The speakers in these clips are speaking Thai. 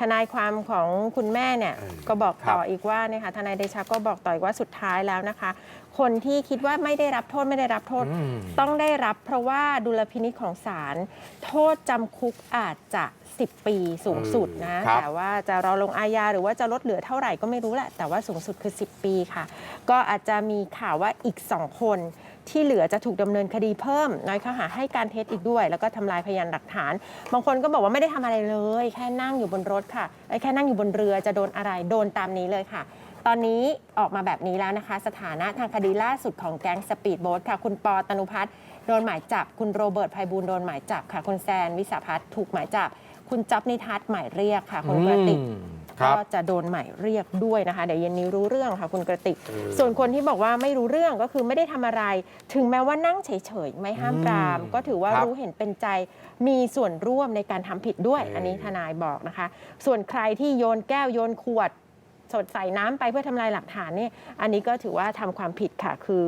ทนายความของคุณแม่เนี่ยเออก็บอกต่อครับอีกว่าเนี่ยค่ะทนายเดชาก็บอกต่ออีกว่าสุดท้ายแล้วนะคะ คนที่คิดว่าไม่ได้รับโทษไม่ได้รับโทษ อืม ต้องได้รับเพราะว่าดุลพินิจของศาลโทษจำคุกอาจจะ 10 ปีสูงสุดนะ ครับ แต่ว่าจะรอลงอาญาหรือว่าจะลดเหลือเท่าไหร่ก็ไม่รู้แหละ แต่ว่าสูงสุดคือ 10 ปีค่ะ ก็อาจจะมีข่าวว่าอีก 2 คน ที่เหลือจะถูกดำเนินคดีเพิ่มน้อยข้อหาให้การเท็จอีกด้วย แล้วก็ทำลายพยานหลักฐาน บางคนก็บอกว่าไม่ได้ทำอะไรเลย แค่นั่งอยู่บนรถค่ะเอ้แค่นั่งอยู่บนเรือจะโดนอะไรโดนตามนี้เลยค่ะตอนนี้ออกมาแบบนี้แล้วนะคะ สถานะทางคดีล่าสุดของแก๊งสปีดโบ๊ทค่ะ คุณปอตนุพัฒน์โดนหมายจับ คุณโรเบิร์ตไพบูลโดนหมายจับค่ะ คุณแซนวิสาพัฒน์ถูกหมายจับ คุณจ๊อบนิทัศน์หมายเรียกค่ะคุณกระติก ก็จะโดนหมายเรียกด้วยนะคะ เดี๋ยวเย็นนี้รู้เรื่องค่ะคุณกระติกเออส่วนคนที่บอกว่าไม่รู้เรื่องก็คือไม่ได้ทำอะไร ถึงแม้ว่านั่งเฉยๆ ไม่ห้ามปรามอืมก็ถือว่าครับรู้เห็นเป็นใจ มีส่วนร่วมในการทำผิดด้วยเอออัอันนี้ทนายบอกนะคะ ส่วนใครที่โยนแก้วโยนขวดสดใส่น้ำไปเพื่อทำลายหลักฐานเนี่ยอันนี้ก็ถือว่าทำความผิดค่ะ คือ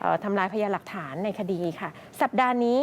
เอ่อทำลายพยานหลักฐานในคดีค่ะ สัปดาห์นี้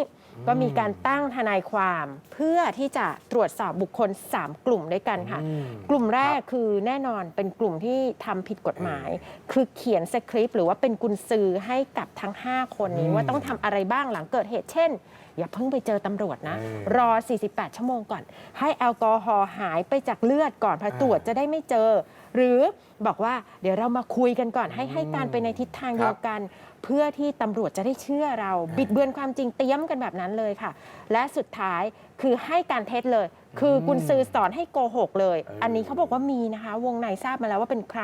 ก็มีการตั้งทนายความเพื่อที่จะตรวจสอบบุคคล 3 กลุ่มด้วยกันค่ะ อืมกลุ่มแรกคือแน่นอนเป็นกลุ่มที่ทำผิดกฎหมาย คือเขียนสคริปต์หรือว่าเป็นกุญซือให้กับทั้ง 5 คนนี้อืมว่าต้องทำอะไรบ้างหลังเกิดเหตุเช่น อย่าเพิ่งไปเจอตำรวจนะ เออรอ 48 ชั่วโมงก่อน ให้แอลกอฮอล์หายไปจากเลือดก่อนพออ่าตรวจจะได้ไม่เจอ หรือบอกว่าเดี๋ยวเรามาคุยกันก่อนให้ให้การไปในทิศทางครับเดียวกันเพื่อที่ตำรวจจะได้เชื่อเรา บิดเบือนความจริงเตรียมกันแบบนั้นเลยค่ะ และสุดท้ายคือให้การเท็จเลย คือกุญซือสอนให้โกหกเลยเอออัอันนี้เขาบอกว่ามีนะคะ วงในทราบมาแล้วว่าเป็นใคร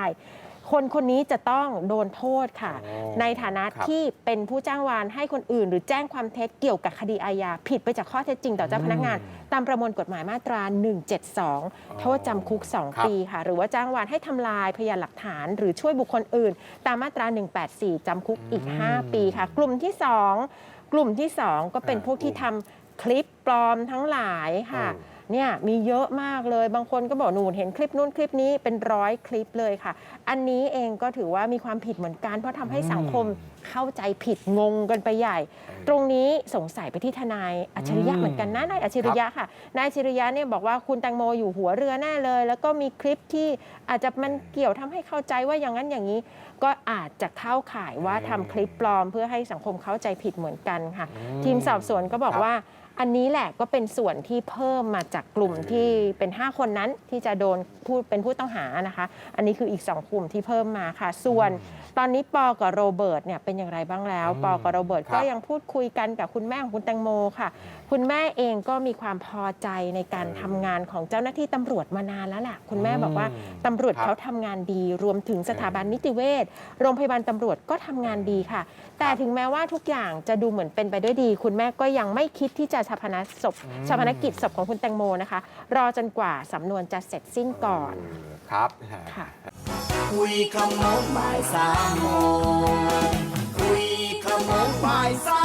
คนคนนี้จะต้องโดนโทษค่ะ อ๋อในฐานะครับ ที่เป็นผู้จ้างวานให้คนอื่น หรือแจ้งความเท็จเกี่ยวกับคดีอาญาผิดไปจากข้อเท็จจริงต่อเจ้าพนักงาน ตามประมวลกฎหมายมาตรา 172 โทษจำคุก ครับ2ปีค่ะ หรือว่าจ้างวานให้ทำลายพยานหลักฐาน หรือช่วยบุคคลอื่น ตามมาตรา 184 จำคุกอีกอืม5ปีค่ะ กลุ่มที่ 2 กลุ่มที่ 2 ก็เป็นอ่าพวกที่ทำคลิปปลอมทั้งหลายค่ะ เออ เนี่ยมีเยอะมากเลย บางคนก็บอกหนูเห็นคลิปนู้นคลิปนี้เป็นร้อยคลิปเลยค่ะ อันนี้เองก็ถือว่ามีความผิดเหมือนกัน เพราะทำให้สังคมเข้าใจผิดงงกันไปใหญ่ ตรงนี้สงสัยไปที่ทนายอัจฉริยะอืมเหมือนกันนะนายอัจฉริยะค่ะนายอัจฉริยะเนี่ยบอกว่าคุณแตงโมอยู่หัวเรือแน่เลย แล้วก็มีคลิปที่อาจจะมันเกี่ยวทำให้เข้าใจว่าอย่างนั้นอย่างนี้ ก็อาจจะเข้าข่ายว่าทำคลิปปลอม เพื่อให้สังคมเข้าใจผิดเหมือนกันค่ะอืมทีมสอบสวนก็บอกครับว่า อันนี้แหละก็เป็นส่วนที่เพิ่มมาจากกลุ่มเออที่เป็น 5 คนนั้นที่จะโดนผู้เป็นผู้ต้องหานะคะ อันนี้คืออีก 2 กลุ่มที่เพิ่มมาค่ะ ส่วนตอนนี้ปอกับโรเบิร์ตเนี่ยเป็นอย่างไรบ้างแล้วอืมปอกับโรเบิร์ตครับก็ยังพูดคุยกันกับคุณแม่ของคุณแตงโมค่ะ คุณแม่เองก็มีความพอใจในการเออทำงานของเจ้าหน้าที่ตำรวจมานานแล้วล่ะ คุณแม่อืมบอกว่าตำรวจครับเขาทำงานดี รวมถึงสถาบันนิติเวชโรงพยาบาลตำรวจก็ทำงานดีค่ะ แต่ถึงแม้ว่าทุกอย่างจะดูเหมือนเป็นไปด้วยดี คุณแม่ก็ยังไม่คิดที่จะชาพนศพชาพนกิจศพของคุณแตงโมนะคะ รอจนกว่าสำนวนจะเสร็จสิ้นก่อนครับค่ะคุยขโมงบายสามโมงคุยขโมงบายสาม